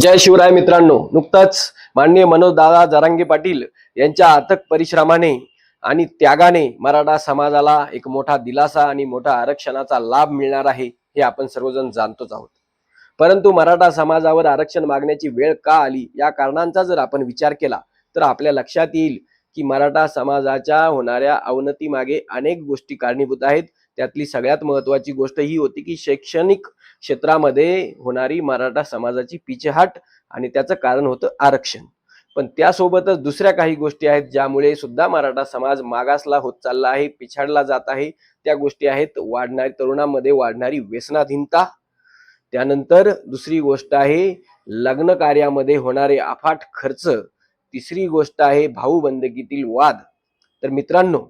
जय शिवराय मित्रांनो. नुकताच माननीय मनोजदादा जरांगे पाटील यांच्या अथक परिश्रमाने आणि त्यागाने मराठा समाजाला एक मोठा दिलासा आणि मोठा आरक्षणाचा लाभ मिळणार आहे हे आपण सर्वजण जाणतोच आहोत. परंतु मराठा समाजावर आरक्षण मागण्याची वेळ का आली? या कारणांचा जर आपण विचार केला तर आपल्या लक्षात येईल की मराठा समाजाच्या होणाऱ्या अवनतीमागे अनेक गोष्टी कारणीभूत आहेत. त्यातली सगळ्यात महत्वाची गोष्ट ही होती की शैक्षणिक क्षेत्रामध्ये होणारी मराठा समाजाची पिछेहाट आणि त्याचं कारण होतं आरक्षण. पण त्यासोबतच दुसऱ्या काही गोष्टी आहेत ज्यामुळे सुद्धा मराठा समाज मागासला होत चालला आहे पिछाडला जात आहे. त्या गोष्टी आहेत वाढणारी तरुणांमध्ये वाढणारी व्यसनाधीनता. त्यानंतर दुसरी गोष्ट आहे लग्न कार्यामध्ये होणारे अफाट खर्च. तिसरी गोष्ट आहे भाऊबंदकीतील वाद. तर मित्रांनो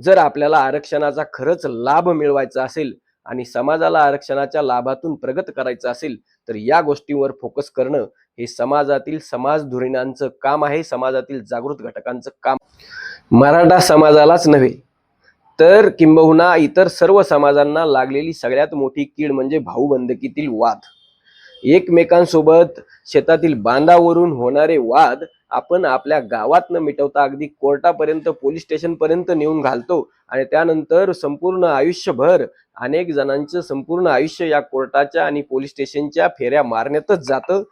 जर आपल्याला आरक्षणाचा खरंच लाभ मिळवायचा असेल आणि समाजाला आरक्षणाच्या लाभातून प्रगत करायचं असेल तर या गोष्टींवर फोकस करणं हे समाजातील समाज धुरीणांचं काम आहे समाजातील जागृत घटकांचं काम. मराठा समाजालाच नव्हे तर किंबहुना इतर सर्व समाजांना लागलेली सगळ्यात मोठी कीड म्हणजे भाऊबंदकीतील वाद. एकमेकांसोबत शेतातील बांधावरून होणारे वाद आपण आपल्या गावात न मिटवता अगदी कोर्टापर्यंत पोलीस स्टेशन पर्यंत नेऊन घालतो आणि त्यानंतर संपूर्ण आयुष्यभर अनेक जणांचं संपूर्ण आयुष्य या कोर्टाच्या आणि पोलीस स्टेशनच्या फेऱ्या मारण्यातच जातं.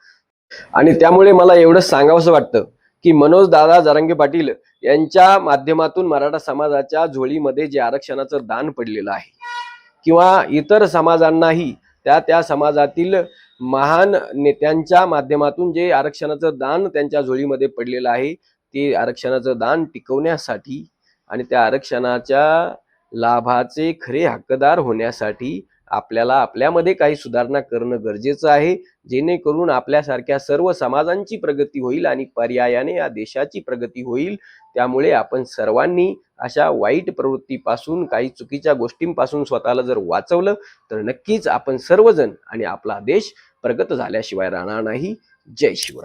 आणि त्यामुळे मला एवढं सांगावंसं वाटतं की मनोज दादा जरांगे पाटील यांच्या माध्यमातून मराठा समाजाच्या झोळीमध्ये जे आरक्षणाचं दान पडलेलं आहे किंवा इतर समाजांनाही त्या त्या समाजातील महान नेत्यांच्या माध्यमातून जे आरक्षणाचं दान त्यांच्या झोळीमध्ये पडलेलं आहे ते आरक्षणाचं दान टिकवण्यासाठी आणि त्या आरक्षणाच्या लाभाचे खरे हक्कदार होण्यासाठी आपल्याला आपल्यामध्ये काही सुधारणा करणं गरजेचं आहे. जेणेकरून आपल्यासारख्या सर्व समाजांची प्रगती होईल आणि पर्यायाने या देशाची प्रगती होईल. त्यामुळे आपण सर्वांनी अशा वाईट प्रवृत्तीपासून काही चुकीच्या गोष्टींपासून स्वतःला जर वाचवलं तर नक्कीच आपण सर्वजण आणि आपला देश प्रगत झाल्याशिवाय राहणार नाही. जय शिवराय.